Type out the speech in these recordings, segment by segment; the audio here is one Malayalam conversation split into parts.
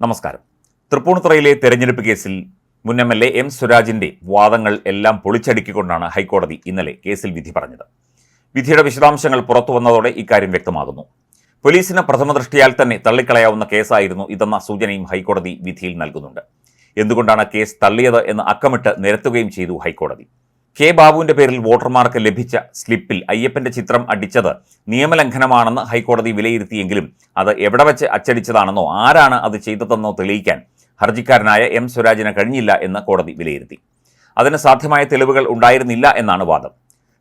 നമസ്കാരം. തൃപ്പൂണിത്തുറയിലെ തെരഞ്ഞെടുപ്പ് കേസിൽ മുൻ എം എൽ എ എം സുരാജിന്റെ വാദങ്ങൾ എല്ലാം പൊളിച്ചടുക്കിക്കൊണ്ടാണ് ഹൈക്കോടതി ഇന്നലെ കേസിൽ വിധി പറഞ്ഞത്. വിധിയുടെ വിശദാംശങ്ങൾ പുറത്തു വന്നതോടെ ഇക്കാര്യം വ്യക്തമാകുന്നു. പോലീസിന് പ്രഥമ ദൃഷ്ടിയാൽ തന്നെ തള്ളിക്കളയാവുന്ന കേസായിരുന്നു ഇതെന്ന സൂചനയും ഹൈക്കോടതി വിധിയിൽ നൽകുന്നുണ്ട്. എന്തുകൊണ്ടാണ് കേസ് തള്ളിയത് എന്ന് അക്കമിട്ട് നിരത്തുകയും ചെയ്തു ഹൈക്കോടതി? കെ ബാബുവിന്റെ പേരിൽ വോട്ടർമാർക്ക് ലഭിച്ച സ്ലിപ്പിൽ അയ്യപ്പന്റെ ചിത്രം അടിച്ചത് നിയമലംഘനമാണെന്ന് ഹൈക്കോടതി വിലയിരുത്തിയെങ്കിലും അത് എവിടെ വെച്ച് അച്ചടിച്ചതാണെന്നോ ആരാണ് അത് ചെയ്തതെന്നോ തെളിയിക്കാൻ ഹർജിക്കാരനായ എം സ്വരാജിന് കഴിഞ്ഞില്ല എന്ന് കോടതി വിലയിരുത്തി. അതിന് സാധ്യമായ തെളിവുകൾ ഉണ്ടായിരുന്നില്ല എന്നാണ് വാദം.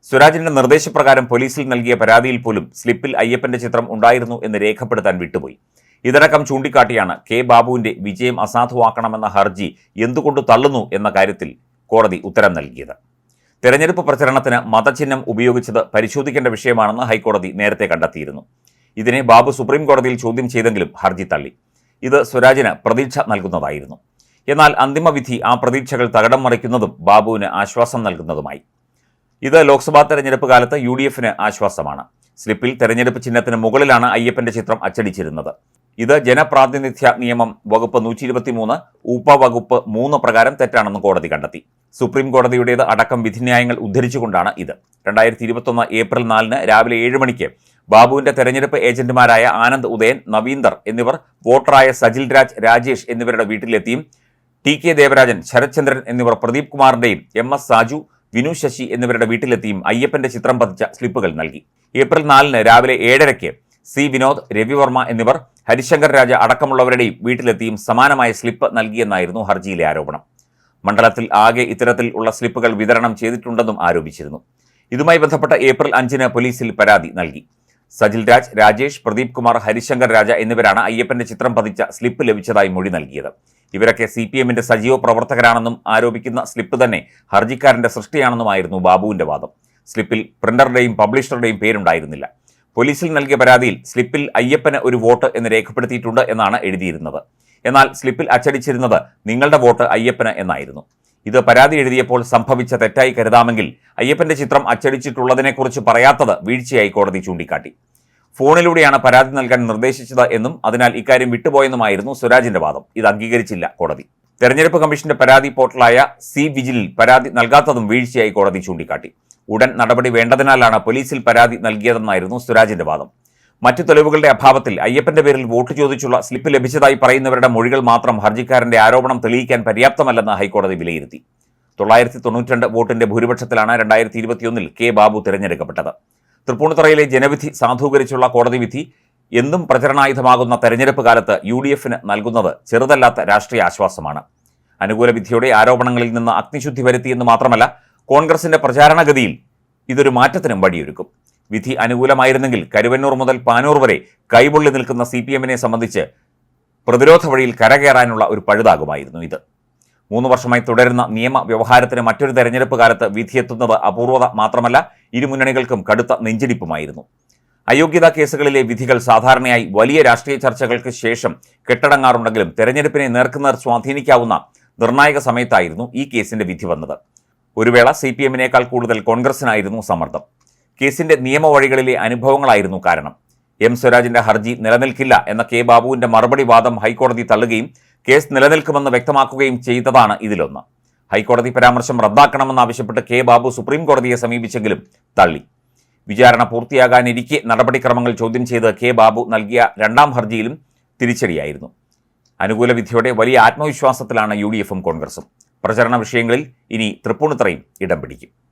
സ്വരാജിന്റെ നിർദ്ദേശപ്രകാരം പോലീസിൽ നൽകിയ പരാതിയിൽ പോലും സ്ലിപ്പിൽ അയ്യപ്പന്റെ ചിത്രം ഉണ്ടായിരുന്നു എന്ന് രേഖപ്പെടുത്താൻ വിട്ടുപോയി. ഇതടക്കം ചൂണ്ടിക്കാട്ടിയാണ് കെ ബാബുവിന്റെ വിജയം അസാധുവാക്കണമെന്ന ഹർജി എന്തുകൊണ്ട് തള്ളുന്നു എന്ന കാര്യത്തിൽ കോടതി ഉത്തരം നൽകിയത്. തെരഞ്ഞെടുപ്പ് പ്രചരണത്തിന് മതചിഹ്നം ഉപയോഗിച്ചത് പരിശോധിക്കേണ്ട വിഷയമാണെന്ന് ഹൈക്കോടതി നേരത്തെ കണ്ടെത്തിയിരുന്നു. ഇതിനെ ബാബു സുപ്രീം കോടതിയിൽ ചോദ്യം ചെയ്തെങ്കിലും ഹർജി തള്ളി. ഇത് സ്വരാജിന് പ്രതീക്ഷ നൽകുന്നതായിരുന്നു. എന്നാൽ അന്തിമവിധി ആ പ്രതീക്ഷകൾ തകടം മറിക്കുന്നതും ബാബുവിന് ആശ്വാസം നൽകുന്നതുമായി. ഇത് ലോക്സഭാ തെരഞ്ഞെടുപ്പ് കാലത്ത് യു ഡി എഫിന് ആശ്വാസമാണ്. സ്ലിപ്പിൽ തെരഞ്ഞെടുപ്പ് ചിഹ്നത്തിന് മുകളിലാണ് അയ്യപ്പന്റെ ചിത്രം അച്ചടിച്ചിരുന്നത്. ഇത് ജനപ്രാതിനിധ്യ നിയമം വകുപ്പ് നൂറ്റി ഇരുപത്തിമൂന്ന് ഉപവകുപ്പ് മൂന്ന് പ്രകാരം തെറ്റാണെന്ന് കോടതി കണ്ടെത്തി. സുപ്രീം കോടതിയുടേത് അടക്കം വിധിന്യായങ്ങൾ ഉദ്ധരിച്ചുകൊണ്ടാണ് ഇത്. രണ്ടായിരത്തി ഇരുപത്തൊന്ന് ഏപ്രിൽ നാലിന് രാവിലെ ഏഴ് മണിക്ക് ബാബുവിന്റെ തെരഞ്ഞെടുപ്പ് ഏജന്റുമാരായ ആനന്ദ് ഉദയൻ നവീന്ദർ എന്നിവർ വോട്ടറായ സജിൽ രാജ് രാജേഷ് എന്നിവരുടെ വീട്ടിലെത്തിയും ടി കെ ദേവരാജൻ ശരത്ചന്ദ്രൻ എന്നിവർ പ്രദീപ് കുമാറിന്റെയും എം എസ് സാജു വിനു ശശി എന്നിവരുടെ വീട്ടിലെത്തിയും അയ്യപ്പന്റെ ചിത്രം പതിച്ച സ്ലിപ്പുകൾ നൽകി. ഏപ്രിൽ നാലിന് രാവിലെ ഏഴരയ്ക്ക് സി വിനോദ് രവിവർമ്മ എന്നിവർ ഹരിശങ്കർ രാജ അടക്കമുള്ളവരുടെയും വീട്ടിലെത്തിയും സമാനമായ സ്ലിപ്പ് നൽകിയെന്നായിരുന്നു ഹർജിയിലെ ആരോപണം. മണ്ഡലത്തിൽ ആകെ ഇത്തരത്തിൽ ഉള്ള സ്ലിപ്പുകൾ വിതരണം ചെയ്തിട്ടുണ്ടെന്നും ആരോപിച്ചിരുന്നു. ഇതുമായി ബന്ധപ്പെട്ട ഏപ്രിൽ അഞ്ചിന് പോലീസിൽ പരാതി നൽകി. സജിൽ രാജ് രാജേഷ് പ്രദീപ് കുമാർ ഹരിശങ്കർ രാജ എന്നിവരാണ് അയ്യപ്പന്റെ ചിത്രം പതിച്ച സ്ലിപ്പ് ലഭിച്ചതായി മൊഴി നൽകിയത്. ഇവരൊക്കെ സി പി എമ്മിന്റെ സജീവ പ്രവർത്തകരാണെന്നും ആരോപിക്കുന്ന സ്ലിപ്പ് തന്നെ ഹർജിക്കാരന്റെ സൃഷ്ടിയാണെന്നുമായിരുന്നു ബാബുവിന്റെ വാദം. സ്ലിപ്പിൽ പ്രിന്ററുടെയും പബ്ലിഷറുടെയും പേരുണ്ടായിരുന്നില്ല. പോലീസിൽ നൽകിയ പരാതിയിൽ സ്ലിപ്പിൽ അയ്യപ്പന് ഒരു വോട്ട് എന്ന് രേഖപ്പെടുത്തിയിട്ടുണ്ട് എന്നാണ് എഴുതിയിരുന്നത്. എന്നാൽ സ്ലിപ്പിൽ അച്ചടിച്ചിരുന്നത് നിങ്ങളുടെ വോട്ട് അയ്യപ്പന് എന്നായിരുന്നു. ഇത് പരാതി എഴുതിയപ്പോൾ സംഭവിച്ച തെറ്റായി കരുതാമെങ്കിൽ അയ്യപ്പന്റെ ചിത്രം അച്ചടിച്ചിട്ടുള്ളതിനെക്കുറിച്ച് പറയാത്തത് വീഴ്ചയായി കോടതി ചൂണ്ടിക്കാട്ടി. ഫോണിലൂടെയാണ് പരാതി നൽകാൻ നിർദ്ദേശിച്ചത് എന്നും അതിനാൽ ഇക്കാര്യം വിട്ടുപോയെന്നുമായിരുന്നു സ്വരാജിന്റെ വാദം. ഇത് അംഗീകരിച്ചില്ല കോടതി. തെരഞ്ഞെടുപ്പ് കമ്മീഷന്റെ പരാതി പോർട്ടലായ സി വിജിലിൽ പരാതി നൽകാത്തതും വീഴ്ചയായി കോടതി ചൂണ്ടിക്കാട്ടി. ഉടൻ നടപടി വേണ്ടതിനാലാണ് പോലീസിൽ പരാതി നൽകിയതെന്നായിരുന്നു സ്വരാജിന്റെ വാദം. മറ്റു തെളിവുകളുടെ അഭാവത്തിൽ അയ്യപ്പന്റെ പേരിൽ വോട്ട് ചോദിച്ചുള്ള സ്ലിപ്പ് ലഭിച്ചതായി പറയുന്നവരുടെ മൊഴികൾ മാത്രം ഹർജിക്കാരന്റെ ആരോപണം തെളിയിക്കാൻ പര്യാപ്തമല്ലെന്ന് ഹൈക്കോടതി വിലയിരുത്തി. തൊള്ളായിരത്തി തൊണ്ണൂറ്റിരണ്ട് വോട്ടിന്റെ ഭൂരിപക്ഷത്തിലാണ് രണ്ടായിരത്തി ഇരുപത്തിയൊന്നിൽ കെ ബാബു തിരഞ്ഞെടുക്കപ്പെട്ടത്. തൃപ്പൂണിത്തുറയിലെ ജനവിധി സാധൂകരിച്ചുള്ള കോടതി വിധി എന്നും പ്രചരണായുധമാകുന്ന തെരഞ്ഞെടുപ്പ് കാലത്ത് യു ഡി എഫിന് നൽകുന്നത് ചെറുതല്ലാത്ത രാഷ്ട്രീയ ആശ്വാസമാണ്. അനുകൂല വിധിയുടെ ആരോപണങ്ങളിൽ നിന്ന് അഗ്നിശുദ്ധി വരുത്തിയെന്ന് മാത്രമല്ല കോൺഗ്രസിന്റെ പ്രചാരണഗതിയിൽ ഇതൊരു മാറ്റത്തിനും വഴിയൊരുക്കും. വിധി അനുകൂലമായിരുന്നെങ്കിൽ കരുവന്നൂർ മുതൽ പാനൂർ വരെ കൈപൊള്ളി നിൽക്കുന്ന സി പി എമ്മിനെ സംബന്ധിച്ച് പ്രതിരോധ വഴിയിൽ കരകയറാനുള്ള ഒരു പഴുതാകുമായിരുന്നു ഇത്. മൂന്ന് വർഷമായി തുടരുന്ന നിയമ വ്യവഹാരത്തിന് മറ്റൊരു തെരഞ്ഞെടുപ്പ് കാലത്ത് വിധിയെത്തുന്നത് അപൂർവത മാത്രമല്ല ഇരു മുന്നണികൾക്കും കടുത്ത നെഞ്ചിടിപ്പുമായിരുന്നു. അയോഗ്യതാ കേസുകളിലെ വിധികൾ സാധാരണയായി വലിയ രാഷ്ട്രീയ ചർച്ചകൾക്ക് ശേഷം കെട്ടടങ്ങാറുണ്ടെങ്കിലും തെരഞ്ഞെടുപ്പിനെ നേർക്കുനേർ സ്വാധീനിക്കാവുന്ന നിർണായക സമയത്തായിരുന്നു ഈ കേസിന്റെ വിധി വന്നത്. ഒരു വേള സി പി എമ്മിനേക്കാൾ കൂടുതൽ കോൺഗ്രസിനായിരുന്നു സമ്മർദ്ദം. കേസിന്റെ നിയമവഴികളിലെ അനുഭവങ്ങളായിരുന്നു കാരണം. എം സ്വരാജിന്റെ ഹർജി നിലനിൽക്കില്ല എന്ന കെ ബാബുവിന്റെ മറുപടി വാദം ഹൈക്കോടതി തള്ളുകയും കേസ് നിലനിൽക്കുമെന്ന് വ്യക്തമാക്കുകയും ചെയ്തതാണ് ഇതിലൊന്ന്. ഹൈക്കോടതി പരാമർശം റദ്ദാക്കണമെന്നാവശ്യപ്പെട്ട് കെ ബാബു സുപ്രീം കോടതിയെ സമീപിച്ചെങ്കിലും തള്ളി. വിചാരണ പൂർത്തിയാകാനിരിക്കെ നടപടിക്രമങ്ങൾ ചോദ്യം ചെയ്ത് കെ ബാബു നൽകിയ രണ്ടാം ഹർജിയിലും തിരിച്ചടിയായിരുന്നു. അനുകൂല വിധിയോടെ വലിയ ആത്മവിശ്വാസത്തിലാണ് യു ഡി എഫും കോൺഗ്രസും. പ്രചരണ വിഷയങ്ങളിൽ ഇനി തൃപ്പൂണിത്തറയും ഇടം പിടിക്കും.